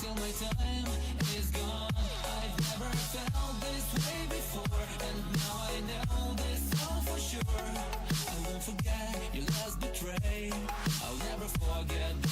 till my time is gone. I've never felt this way before, and now I know this for sure. I won't forget your last. I'll never forget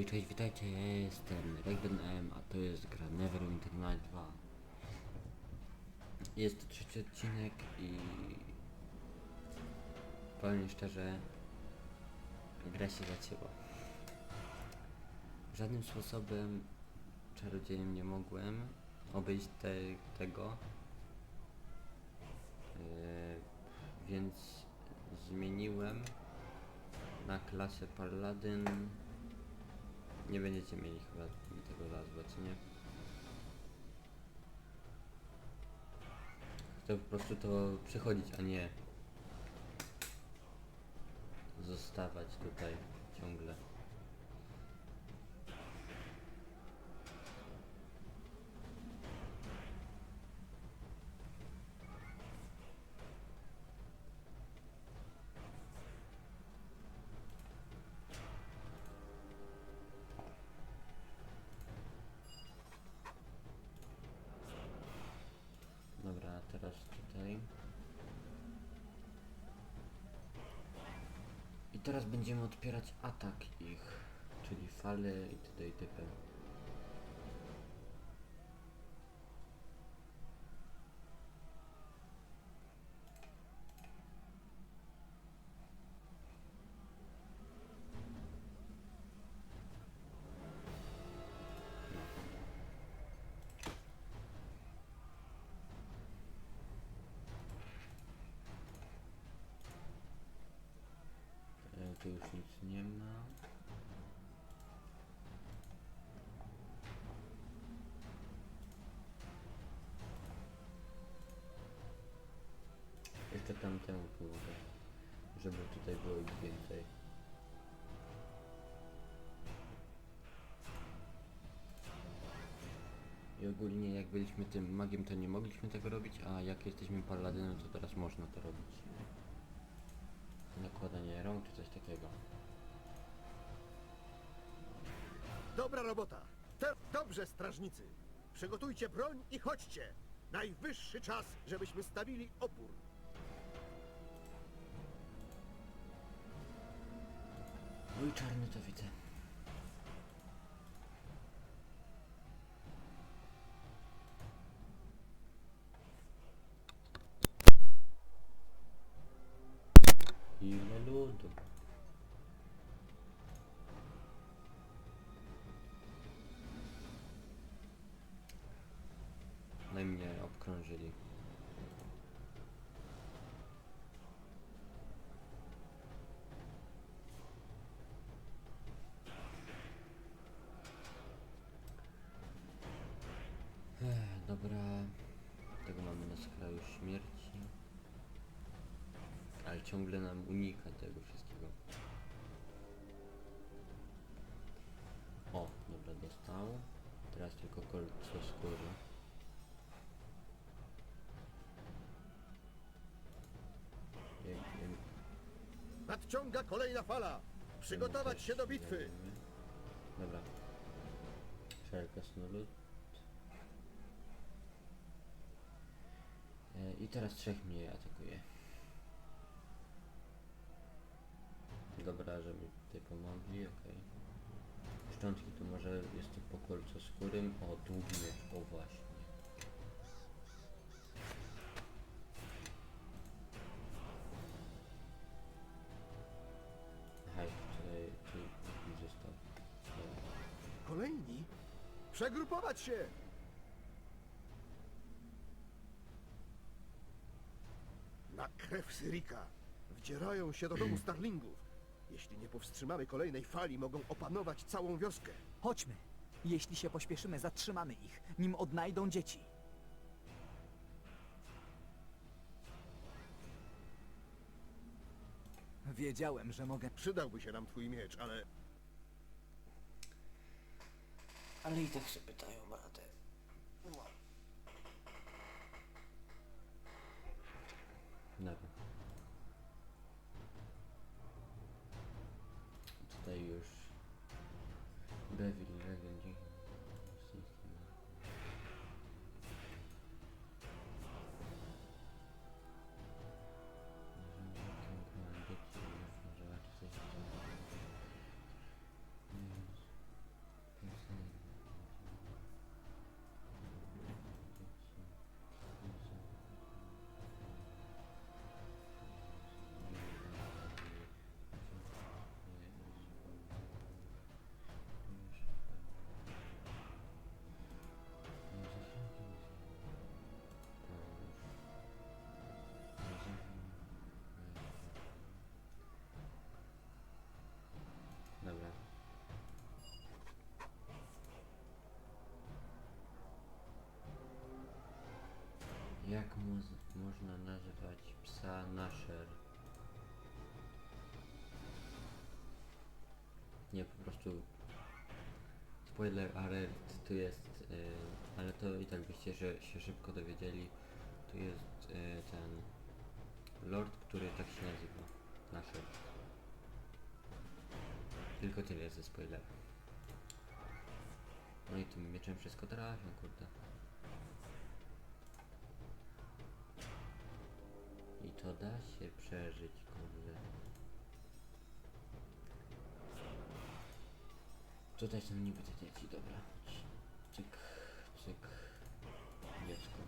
Hej, cześć, witajcie, ja jestem Raven M, a to jest gra Neverwinter Night 2. Jest to trzeci odcinek i powiem szczerze, gra się zacięła. Żadnym sposobem czarodziejem nie mogłem obejść te, tego, Yy, więc zmieniłem na klasę Paladyn nie będziecie mieli chyba tego nazwy, czy nie? Chcę po prostu to przechodzić, a nie zostawać tutaj ciągle. I teraz będziemy odpierać atak ich, czyli fale i td. itp. już nic nie ma. Jeszcze tamtemu pomogę, żeby tutaj było ich więcej. I ogólnie jak byliśmy tym magiem to nie mogliśmy tego robić, a jak jesteśmy paladynem to teraz można to robić. Rąk czy coś takiego. Dobra robota. Te, dobrze, strażnicy. Przygotujcie broń i chodźcie. Najwyższy czas, żebyśmy stawili opór. Oj, czarny to widzę. Ciągle nam unika tego wszystkiego. O, dobra, dostał. Teraz tylko kolce skóry. Nadciąga kolejna fala. Przygotować się do bitwy. zajmiemy. Dobra. Szereg snurut. E, I teraz trzech mnie atakuje. Dobra, że mi tutaj pomogli, okej. Szczątki tu może jest to po kolcu skórym. O, długi miecz, o właśnie. Aha, tutaj, tu został. Dobra. Kolejni? Przegrupować się. Na krew Syrika. Wdzierają się do domu Starlingów. Jeśli nie powstrzymamy kolejnej fali, mogą opanować całą wioskę. Chodźmy. Jeśli się pośpieszymy, zatrzymamy ich, nim odnajdą dzieci. Wiedziałem, że mogę. Przydałby się nam twój miecz, ale Ale i tak się pytają radę. Dobra. Tutaj już można nazywać psa nasher? Nie, po prostu spoiler alert tu jest, yy, ale to i tak byście że się szybko dowiedzieli. Tu jest yy, ten lord, który tak się nazywa. Nasher. Tylko tyle ze spoilera. No i tym mieczem wszystko trafią, kurde. To da się przeżyć, kurde. Tutaj są niby te dzieci, dobra. Cyk, cyk. Dziecko.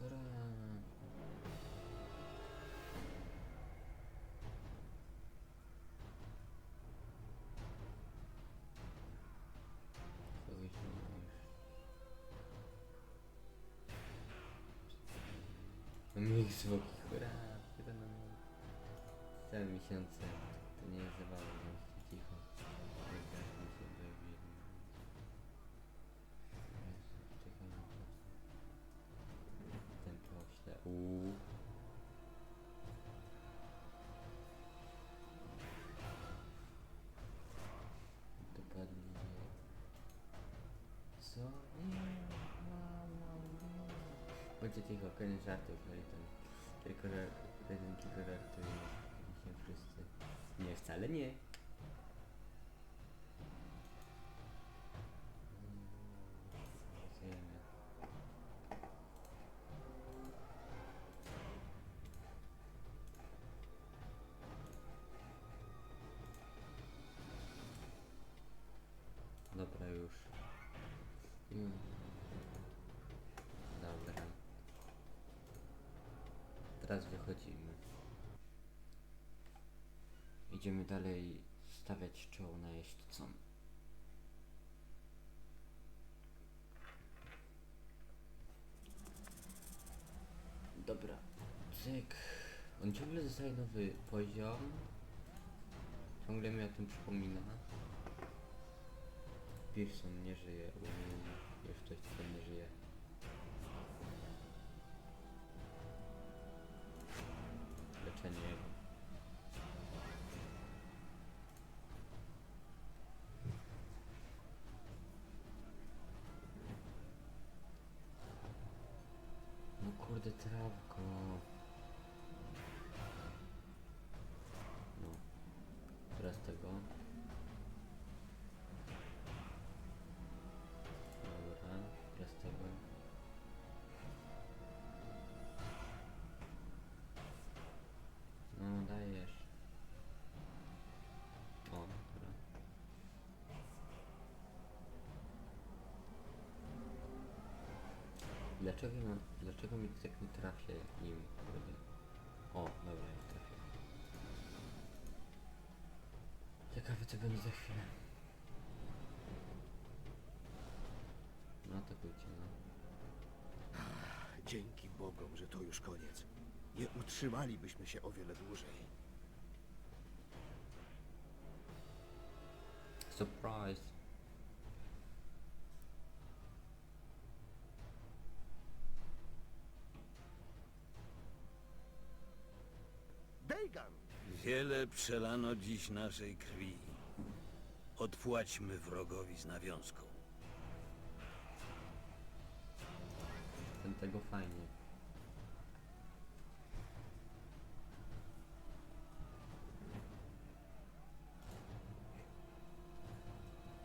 Już. Mix zwłoki, hurra! Wiadomo. Całe miesiące. To nie jest zabawa, bądźcie cicho. W jednym. Jezu, czekaj na to. Ten pośle. Uuu. Dokładnie. Co? Nie, nie. Bądźcie cicho. Tylko, że jeden tylko żartuje. Się wszyscy. Nie, wcale nie. Teraz wychodzimy. Idziemy dalej stawiać czoło na jeźdźcom. Dobra. Cyk. On ciągle dostaje nowy poziom. Ciągle mi o tym przypomina. Pearson nie żyje. Uuu, już ktoś nie żyje. Trawko. Dlaczego, mam, dlaczego mi tak nie trafię nim? Kurde. O, dobra, już trafię. Ciekawe co będzie za chwilę. No atakujcie, no. dzięki Bogom, że to już koniec. Nie utrzymalibyśmy się o wiele dłużej. Surprise! Dejgan! Wiele przelano dziś naszej krwi. Odpłaćmy wrogowi z nawiązką. Ten tego fajnie.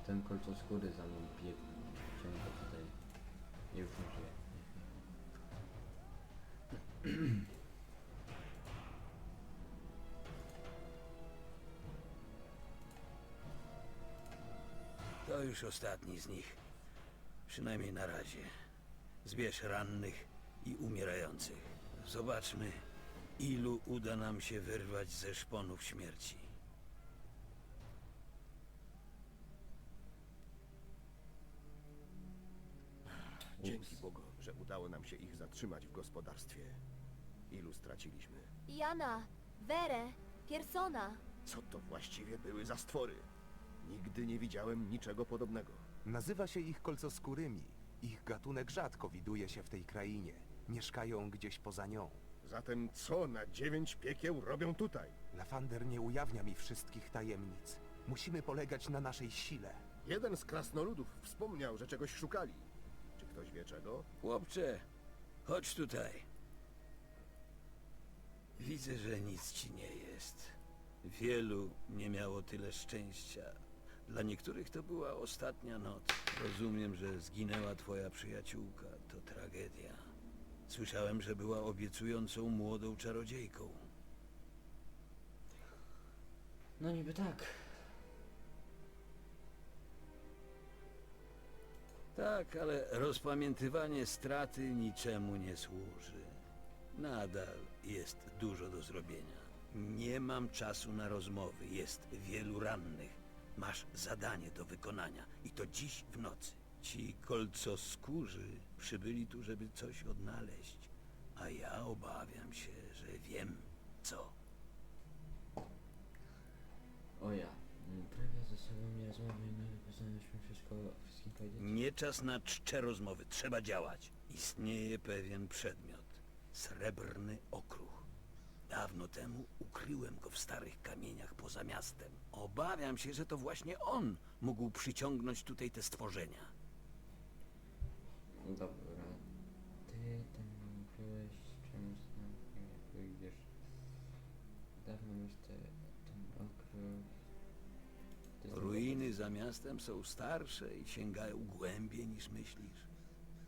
Ten kolco skóry za mną biegł. Ciągle tutaj. Już ostatni z nich. Przynajmniej na razie. Zbierz rannych i umierających. Zobaczmy, ilu uda nam się wyrwać ze szponów śmierci. Dzięki Bogu, że udało nam się ich zatrzymać w gospodarstwie. Ilu straciliśmy? Jana, Werę, Piersona. Co to właściwie były za stwory? Nigdy nie widziałem niczego podobnego. Nazywa się ich kolcoskórymi. Ich gatunek rzadko widuje się w tej krainie. Mieszkają gdzieś poza nią. Zatem co na dziewięć piekieł robią tutaj? Lafander nie ujawnia mi wszystkich tajemnic. Musimy polegać na naszej sile. Jeden z krasnoludów wspomniał, że czegoś szukali. Czy ktoś wie czego? Chłopcze, chodź tutaj. Widzę, że nic ci nie jest. Wielu nie miało tyle szczęścia. Dla niektórych to była ostatnia noc. Rozumiem, że zginęła twoja przyjaciółka. To tragedia. Słyszałem, że była obiecującą młodą czarodziejką. No niby tak. Tak, ale rozpamiętywanie straty niczemu nie służy. Nadal jest dużo do zrobienia. Nie mam czasu na rozmowy. Jest wielu rannych. Masz zadanie do wykonania i to dziś w nocy. Ci kolcoskórzy przybyli tu, żeby coś odnaleźć, a ja obawiam się, że wiem co. O ja. Prawie ze sobą nie rozmawiamy, poznaliśmy wszystko, wszystkim powiedzieć. Nie czas na czcze rozmowy, trzeba działać. Istnieje pewien przedmiot. Srebrny okruch. Dawno temu ukryłem go w starych kamieniach poza miastem. Obawiam się, że to właśnie on mógł przyciągnąć tutaj te stworzenia. Dobra. Ty tam byłeś, jak wyjdziesz. Dawno już te, ten znowu- Ruiny za miastem są starsze i sięgają głębiej niż myślisz.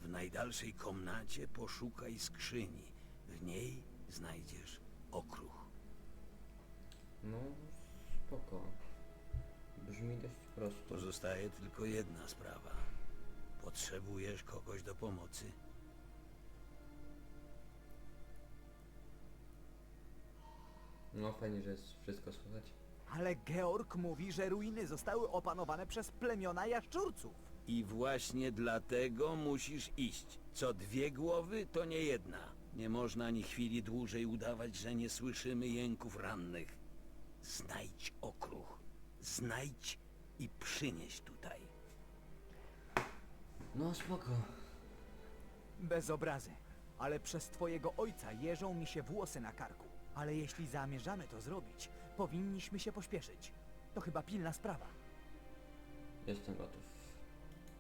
W najdalszej komnacie poszukaj skrzyni. W niej znajdziesz okruch. No, spoko. Brzmi dość prosto. Pozostaje tylko jedna sprawa. Potrzebujesz kogoś do pomocy? No fajnie, że jest wszystko słychać. Ale Georg mówi, że ruiny zostały opanowane przez plemiona jaszczurców. I właśnie dlatego musisz iść. Co dwie głowy, to nie jedna. Nie można ani chwili dłużej udawać, że nie słyszymy jęków rannych. Znajdź okruch. Znajdź i przynieś tutaj. No spoko. Bez obrazy. Ale przez twojego ojca jeżą mi się włosy na karku. Ale jeśli zamierzamy to zrobić, powinniśmy się pośpieszyć. To chyba pilna sprawa. Jestem gotów.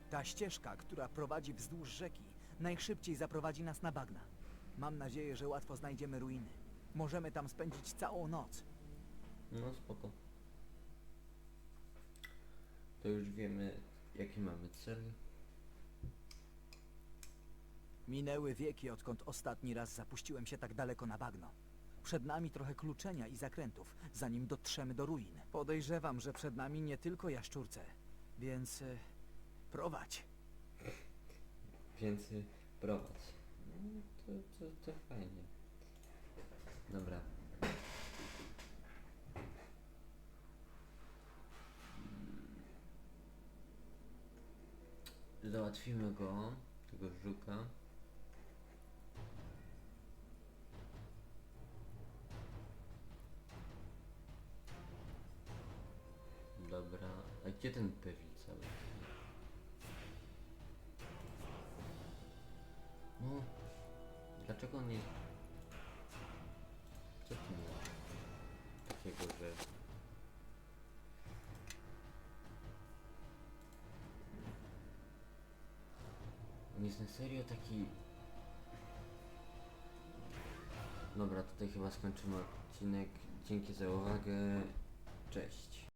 Ta ścieżka, która prowadzi wzdłuż rzeki, najszybciej zaprowadzi nas na bagna. Mam nadzieję, że łatwo znajdziemy ruiny. Możemy tam spędzić całą noc. No spoko. To już wiemy, jaki mamy cel. Minęły wieki, odkąd ostatni raz zapuściłem się tak daleko na bagno. Przed nami trochę kluczenia i zakrętów, zanim dotrzemy do ruin. Podejrzewam, że przed nami nie tylko jaszczurce, więc e, prowadź. Więc y, prowadź. No, to, to, to fajnie. Dobra. Załatwimy go, tego żuka. Dobra, a gdzie ten pewik cały? No, dlaczego on nie... Co ma? Takie takiego, że On jest na serio taki... Dobra, tutaj chyba skończymy odcinek. Dzięki za uwagę. Cześć.